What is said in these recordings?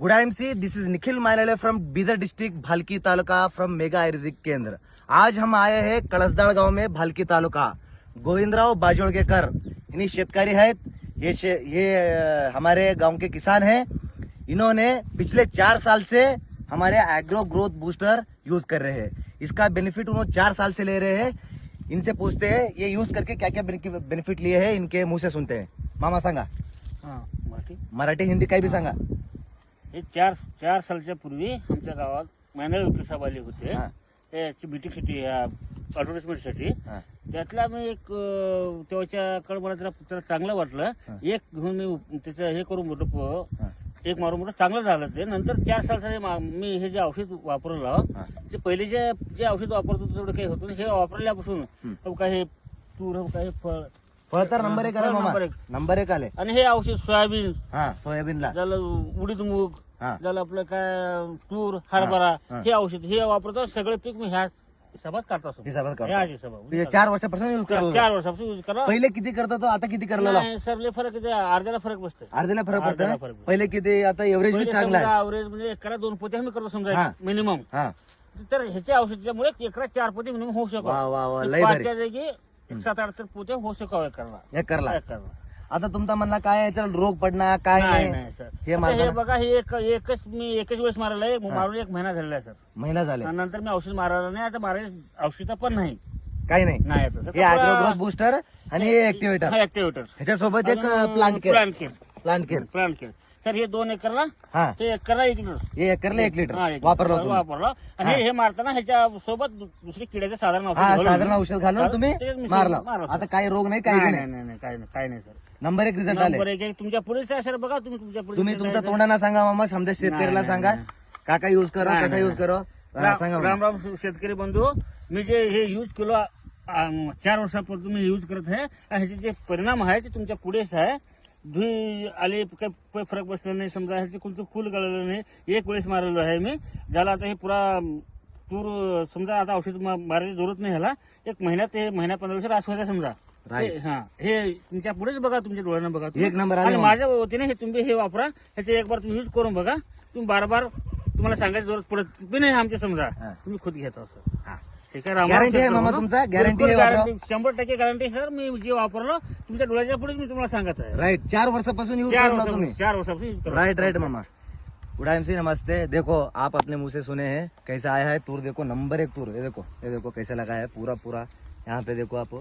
Good I am see this is Nikhil Mailale from Bidar district Bhalki taluka from mega Ayurvedic Kendra. आज हम आए हैं कळसदाळ गाव में भालकी तालुका। गोविंदराव बाजोळगेकर इन्हीं शेतकारी है। ये शे- ये हमारे गाँव के किसान हैं। इन्होंने पिछले चार साल से हमारे एग्रो ग्रोथ बूस्टर यूज़ कर रहे हैं। इसका बेनिफिट उन्होंने चार साल से ले रहे हैं। इनसे पूछते हैं ये यूज़ करके क्या क्या बेनिफिट लिए हैं? इनके मुँह से सुनते हैं। मामा सांगा। मराठी। मराठी हिंदी काही भी सांगा। हे चार चार सालच्या पूर्वी आमच्या गावात मॅन्युअल वकील साहेब आले होते हा. याची मीटिंगसाठी ॲडव्हर्टाइजमेंटसाठी हा. त्यातला मी एक अं, तेव्हाच्या मला त्याला त्याला चांगलं वाटलं. एक घेऊन मी त्याचं हे करून मोठं प- हा. एक मारून मोठं चांगलं झालं ते नंतर चार सालसाठी मा- मी हे जे औषध वापरलं. ते पहिले जे जे औषध वापरत होतो तेवढं काही होतं हे वापरल्यापासून हो काय हे तूर हो काय फळ फळ तर नंबर एक आले फळ मामा नंबर एक. नंबर एक आले आणि हे औषध सोयाबीन हा सोयाबीनला झालं उडीद मूग हा. झालं आपलं काय तूर हरभरा हा. हे औषध हे वापरतो सगळे पीक मी ह्या हिशोबात करतो असं. हिसाबात करतो. हिशोबात. म्हणजे चार वर्षापासून यूज चार- करतो चार वर्षापासून यूज करा पहिले किती करतो तो आता किती करलेला नाही, सर लय फरक अर्ध्याला फरक बसतो अर्ध्याला फरक पडतो अर्ध्याला ना? फरक पडतो. पहिले किती आता एव्हरेज बी चांगला आहे ऍव्हरेज म्हणजे एकरा दोन पोते आम्ही करतो हा. समजा मिनिमम हा तर ह्याच्या औषधामुळे एकरा चार पोते मिनिमम होऊ शकतो वा लय भारी पाचच्या जागी एक सात आठ तर पोते होऊ शकावे करणार. हे करणार. आता तुमचा म्हणणं काय आहे? रोग पडणार काय नाही सर. हे आता मारताना- हे बघा हे एक एकच मी एकच वेळेस मारायला आहे मारून एक महिना झालेला आहे सर. महिना झाले. आणि नंतर मी औषध मारायला नाही आता मारायला औषध पण नाही. काही नाही. नाही आता हे अॅग्रो ग्रोथ बुस्टर आणि हे ऍक्टिव्हेटर ऍक्टिव्हेटर ह्याच्यासोबत एक plant care plant care plant care plant care sir हे दोन एकरला हा. एकरला एक लिटर. हे एकरला एक लिटर हा, एक वापरलं लिटर तुम्ही. वापरलं. आणि हे- हे मारताना ह्याच्या सोबत दु- दुसरी किड्याचं साधारण औषध हा घालून- साधारण औषध घालून तुम्ही मिसळून मारला. आता काही रोग नाही काही नाही नाही नाही. नाही नाही, काही नाही काही नाही सर. नंबर एक रिझल्ट आले. नंबर एक एक तुमच्यापुढे सर बघा तुम्ही तुमच्यापुढे तुम्ही तुमच्या तोंडाना सांगा मामा समजा शेतकऱ्याला नाही, सांगा. नाही. काका युज करा नाही, कसा नाही, युज करा? हा, सांगा राम मामा. राम शेतकरी बंधू मी जे हे यूज केलो अं, चार वर्षापासून मी यूज करत आहे आणि ह्याचे जे परिणाम आहे ते तुमच्या पुढेच आहे. धुई आले काही काही फरक बसला नाही समजा ह्याचे कोणतं फुल गळलेलं नाही एक वेळेस मारलेलो आहे मी ज्याला आता हे पुरा तूर समजा आता औषध मा- मारायची जरूरत नाही ह्याला एक महिन्यात हे महिन्या पंधरा दिवस रास व्हायचा समजा. हे- हा हे तुमच्या पुढेच बघा तुमच्या डोळ्यांना बघा. एक नंबर आणि. माझ्या वतीने हे तुम्ही हे वापरा ह्याचे एक बार तुम्ही यूज करून बघा तुम्ही बार बार तुम्हाला सांगायची जरूरत पडत नाही आमच्या समजा. तुम्ही खुद घेता असं हा. ठीक आहे राम Guarantee आहे मामा तुमचा? Guarantee बिलकुल आहे शंभर टक्के गॅरंटी सर मी जे वापरलं तुमच्या डोळ्याच्या पुढे मी तुम्हाला सांगत आहे. राईट चार वर्षापासून युज चार करला वर्षापासून तुम्ही. चार वर्षापासून use करतो. राइट राइट मामा. गुड सी नमस्ते. देखो आप अपने मुँह से सुने हैं कैसा आया है तूर देखो नंबर एक तूर ये देखो ये देखो कैसे लगा है पूरा पूरा। यहाँ पे देखो आप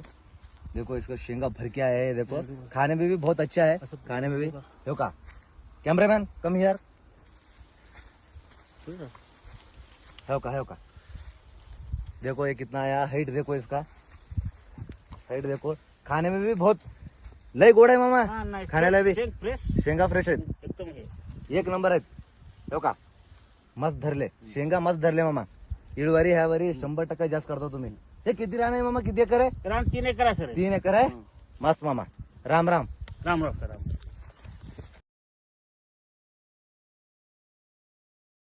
देखो इसको शेंगा भर के आया है ये देखो। खाने में भी बहुत अच्छा है खाने में भी। देखो का। कैमरामैन कम हियर ठीक. है। का है का। देखो ये कितना आया हाइट देखो इसका। हाइट देखो। खाने में भी बहुत लय गोड आहे मामा। हा. खाण्याला बी शेंग फ्रेश आहेत हे। एक नंबर आहेत हो का मस्त धरले शेंगा मस्त धरले मामा। इळवारी ह्या वारी शंभर टक्का जास्त करतो तुम्ही। हे किती रान आहे मामा? किती एकर आहे? रान तीन एकर आहे सर. हे. तीन एकर आहे? मस्त मामा। राम। राम राम राम.